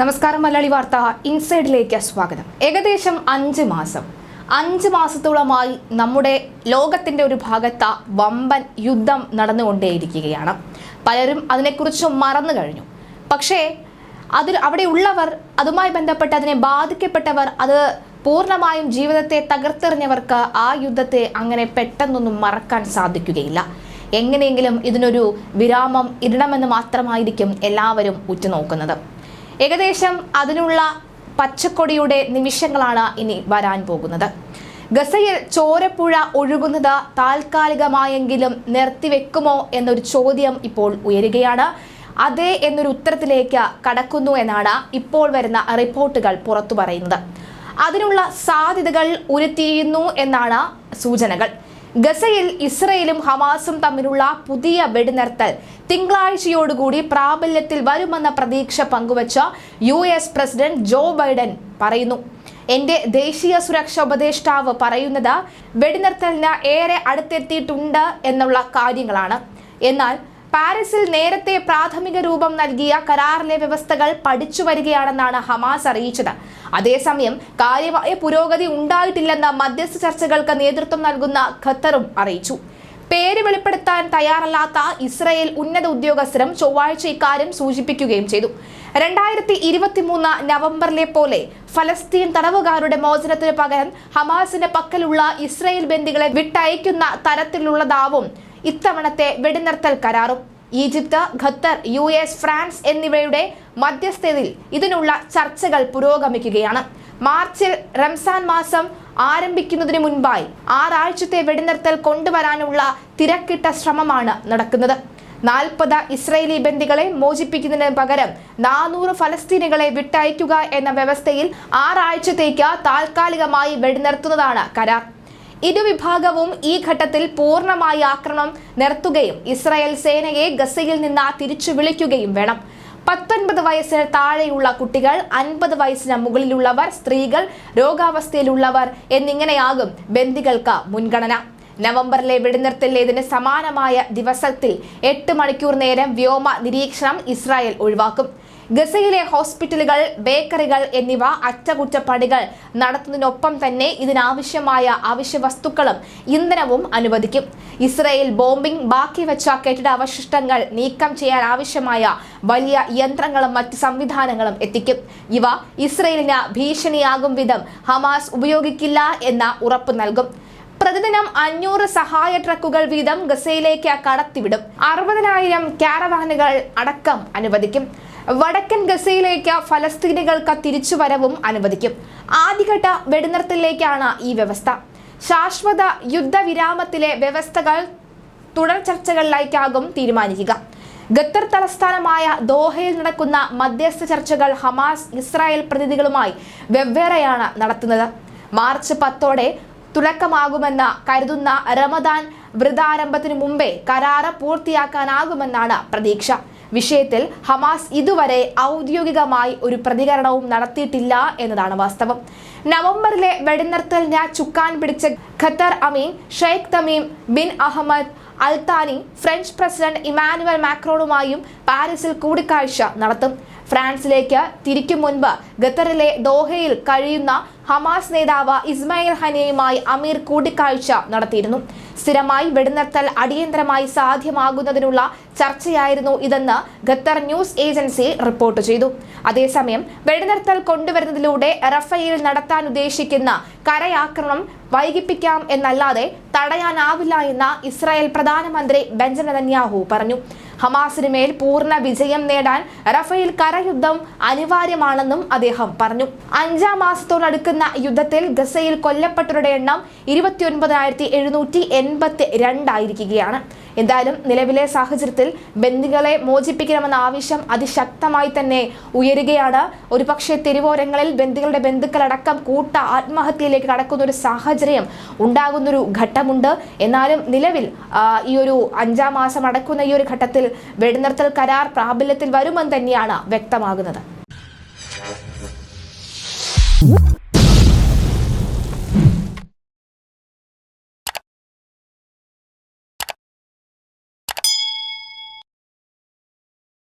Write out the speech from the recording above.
നമസ്കാരം മലയാളി വാർത്ത. ഇൻസൈഡിലേക്ക് സ്വാഗതം. ഏകദേശം അഞ്ച് മാസം. അഞ്ച് മാസത്തോളമായി നമ്മുടെ ലോകത്തിന്റെ ഒരു ഭാഗത്ത വമ്പൻ യുദ്ധം നടന്നുകൊണ്ടേയിരിക്കുകയാണ്. പലരും അതിനെക്കുറിച്ച് മറന്നു കഴിഞ്ഞു. പക്ഷേ അതിൽ അവിടെ ഉള്ളവർ അതുമായി ബന്ധപ്പെട്ട് അതിനെ ബാധിക്കപ്പെട്ടവർ അത് പൂർണമായും ജീവിതത്തെ തകർത്തെറിഞ്ഞവർക്ക് ആ യുദ്ധത്തെ അങ്ങനെ പെട്ടെന്നൊന്നും മറക്കാൻ സാധിക്കുകയില്ല. എങ്ങനെയെങ്കിലും ഇതിനൊരു വിരാമം ഇടണമെന്ന് മാത്രമായിരിക്കും എല്ലാവരും ഉറ്റുനോക്കുന്നത്. ഏകദേശം അതിനുള്ള പച്ചക്കൊടിയുടെ നിമിഷങ്ങളാണ് ഇനി വരാൻ പോകുന്നത്. ഗസയിൽ ചോരപ്പുഴ ഒഴുകുന്നത് താൽക്കാലികമായെങ്കിലും നിർത്തിവെക്കുമോ എന്നൊരു ചോദ്യം ഇപ്പോൾ ഉയരുകയാണ്. അതെ എന്നൊരു ഉത്തരത്തിലേക്ക് കടക്കുന്നു എന്നാണ് ഇപ്പോൾ വരുന്ന റിപ്പോർട്ടുകൾ പുറത്തു പറയുന്നത്. അതിനുള്ള സാധ്യതകൾ ഉരുത്തിരിയുന്നു എന്നാണ് സൂചനകൾ. ഗസയിൽ ഇസ്രയേലും ഹമാസും തമ്മിലുള്ള പുതിയ വെടിനിർത്തൽ തിങ്കളാഴ്ചയോടുകൂടി പ്രാബല്യത്തിൽ വരുമെന്ന പ്രതീക്ഷ പങ്കുവച്ച U S president Joe Biden പറയുന്നു. എന്റെ ദേശീയ സുരക്ഷാ ഉപദേഷ്ടാവ് പറയുന്നത് വെടിനിർത്തലിന് ഏറെ അടുത്തെത്തിയിട്ടുണ്ട് എന്നുള്ള കാര്യങ്ങളാണ്. എന്നാൽ പാരീസിൽ നേരത്തെ പ്രാഥമിക രൂപം നൽകിയ കരാറിലെ വ്യവസ്ഥകൾ പഠിച്ചു വരികയാണെന്നാണ് ഹമാസ് അറിയിച്ചത്. അതേസമയം കാര്യമായ പുരോഗതി ഉണ്ടായിട്ടില്ലെന്ന മധ്യസ്ഥ ചർച്ചകൾക്ക് നേതൃത്വം നൽകുന്ന ഖത്തറും അറിയിച്ചു. പേര് വെളിപ്പെടുത്താൻ തയ്യാറല്ലാത്ത ഇസ്രയേൽ ഉന്നത ഉദ്യോഗസ്ഥരും ചൊവ്വാഴ്ച ഇക്കാര്യം സൂചിപ്പിക്കുകയും ചെയ്തു. രണ്ടായിരത്തി ഇരുപത്തിമൂന്ന് നവംബറിലെ പോലെ ഫലസ്തീൻ തടവുകാരുടെ മോചനത്തിന് പകരം ഹമാസിന്റെ പക്കലുള്ള ഇസ്രയേൽ ബന്ദികളെ വിട്ടയക്കുന്ന തരത്തിലുള്ളതാവും ഇത്തവണത്തെ വെടിനിർത്തൽ കരാറും. Egypt Qatar U S France എന്നിവയുടെ മധ്യസ്ഥതയിൽ ഇതിനുള്ള ചർച്ചകൾ പുരോഗമിക്കുകയാണ്. മാർച്ചിൽ റംസാൻ മാസം ആരംഭിക്കുന്നതിന് മുൻപായി ആറാഴ്ചത്തെ വെടിനിർത്തൽ കൊണ്ടുവരാനുള്ള തിരക്കിട്ട ശ്രമമാണ് നടക്കുന്നത്. നാൽപ്പത് ഇസ്രയേലി ബന്ദികളെ മോചിപ്പിക്കുന്നതിന് പകരം നാനൂറ് ഫലസ്തീനികളെ വിട്ടയക്കുക എന്ന വ്യവസ്ഥയിൽ ആറാഴ്ചത്തേക്ക് താൽക്കാലികമായി വെടിനിർത്തുന്നതാണ് കരാർ. ഇരുവിഭാഗവും ഈ ഘട്ടത്തിൽ പൂർണമായി ആക്രമണം നിർത്തുകയും ഇസ്രായേൽ സേനയെ ഗസയിൽ നിന്ന് തിരിച്ചു വിളിക്കുകയും വേണം. പത്തൊൻപത് വയസ്സിന് താഴെയുള്ള കുട്ടികൾ അൻപത് വയസ്സിന് മുകളിലുള്ളവർ സ്ത്രീകൾ രോഗാവസ്ഥയിലുള്ളവർ എന്നിങ്ങനെയാകും ബന്ദികൾക്ക് മുൻഗണന. നവംബറിലെ വെടിനിർത്തലിലേതിന് സമാനമായ ദിവസത്തിൽ എട്ട് മണിക്കൂർ നേരം വ്യോമ നിരീക്ഷണം ഇസ്രായേൽ ഒഴിവാക്കും. ഗസയിലെ ഹോസ്പിറ്റലുകൾ ബേക്കറികൾ എന്നിവ അറ്റകുറ്റപ്പണികൾ നടത്തുന്നതിനൊപ്പം തന്നെ ഇതിനാവശ്യമായ അവശ്യ വസ്തുക്കളും ഇന്ധനവും അനുവദിക്കും. ഇസ്രയേൽ ബോംബിംഗ് ബാക്കി വെച്ച കെട്ടിട അവശിഷ്ടങ്ങൾ നീക്കം ചെയ്യാൻ ആവശ്യമായ വലിയ യന്ത്രങ്ങളും മറ്റ് സംവിധാനങ്ങളും എത്തിക്കും. ഇവ ഇസ്രയേലിന് ഭീഷണിയാകും വിധം ഹമാസ് ഉപയോഗിക്കില്ല എന്ന ഉറപ്പ് നൽകും. പ്രതിദിനം അഞ്ഞൂറ് സഹായ ട്രക്കുകൾ വീതം ഗസയിലേക്ക് കടത്തിവിടും. അറുപതിനായിരം കാരവാനുകൾ അടക്കം അനുവദിക്കും. വടക്കൻ ഗസയിലേക്ക് ഫലസ്തീനികൾക്ക് തിരിച്ചുവരവും അനുവദിക്കും. ആദ്യഘട്ട വെടിനിർത്തലിലേക്കാണ് ഈ വ്യവസ്ഥ. ശാശ്വത യുദ്ധവിരാമത്തിലെ വ്യവസ്ഥകൾ തുടർ ചർച്ചകളിലേക്കാകും തീരുമാനിക്കുക. ഖത്തർ തലസ്ഥാനമായ ദോഹയിൽ നടക്കുന്ന മധ്യസ്ഥ ചർച്ചകൾ ഹമാസ് ഇസ്രായേൽ പ്രതിനിധികളുമായി വെവ്വേറെയാണ് നടത്തുന്നത്. മാർച്ച് പത്തോടെ തുടക്കമാകുമെന്ന് കരുതുന്ന റമദാൻ വ്രതാരംഭത്തിനു മുമ്പേ കരാറ് പൂർത്തിയാക്കാനാകുമെന്നാണ് പ്രതീക്ഷ. വിഷയത്തിൽ ഹമാസ് ഇതുവരെ ഔദ്യോഗികമായി ഒരു പ്രതികരണവും നടത്തിയിട്ടില്ല എന്നതാണ് വാസ്തവം. നവംബറിലെ വെടിനിർത്തൽ വെടിനിർത്തലിന് ചുക്കാൻ പിടിച്ച ഖത്തർ അമീൻ Sheikh Tamim bin Ahmad Al Thani French president Emmanuel മാക്രോണുമായും പാരീസിൽ കൂടിക്കാഴ്ച നടത്തും. ഫ്രാൻസിലേക്ക് തിരിക്കും മുൻപ് ഖത്തറിലെ ദോഹയിൽ കഴിയുന്ന ഹമാസ് നേതാവ് ഇസ്മായിൽ ഹനിയുമായി അമീർ കൂടിക്കാഴ്ച നടത്തിയിരുന്നു. സ്ഥിരമായി വെടിനിർത്തൽ അടിയന്തരമായി സാധ്യമാകുന്നതിനുള്ള ചർച്ചയായിരുന്നു ഇതെന്ന് ഖത്തർ ന്യൂസ് ഏജൻസി റിപ്പോർട്ട് ചെയ്തു. അതേസമയം വെടിനിർത്തൽ കൊണ്ടുവരുന്നതിലൂടെ റഫയിൽ നടത്താൻ ഉദ്ദേശിക്കുന്ന കരയാക്രമണം വൈകിപ്പിക്കാം എന്നല്ലാതെ തടയാനാവില്ല എന്ന ഇസ്രായേൽ പ്രധാനമന്ത്രി ബെഞ്ചമിൻ നെതന്യാഹു പറഞ്ഞു. ഹമാസിന് മേൽ പൂർണ വിജയം നേടാൻ റഫേൽ കരയുദ്ധം അനിവാര്യമാണെന്നും അദ്ദേഹം പറഞ്ഞു. അഞ്ചാം മാസത്തോടടുക്കുന്ന യുദ്ധത്തിൽ ഗസയിൽ കൊല്ലപ്പെട്ടവരുടെ എണ്ണം ഇരുപത്തിയൊൻപതിനായിരത്തി എഴുന്നൂറ്റി എൺപത്തി രണ്ടായിരിക്കുകയാണ് എന്തായാലും നിലവിലെ സാഹചര്യത്തിൽ ബന്ദികളെ മോചിപ്പിക്കണമെന്ന ആവശ്യം അതിശക്തമായി തന്നെ ഉയരുകയാണ്. ഒരുപക്ഷെ തെരുവോരങ്ങളിൽ ബന്ദികളുടെ ബന്ധുക്കളടക്കം കൂട്ട ആത്മഹത്യയിലേക്ക് കടക്കുന്ന ഒരു സാഹചര്യം ഉണ്ടാകുന്നൊരു ഘട്ടമുണ്ട്. എന്നാലും നിലവിൽ ഈ ഒരു അഞ്ചാം മാസം അടക്കുന്ന ഈ ഒരു ഘട്ടത്തിൽ വെടിനിർത്തൽ കരാർ പ്രാബല്യത്തിൽ വരുമെന്ന് തന്നെയാണ് വ്യക്തമാകുന്നത്.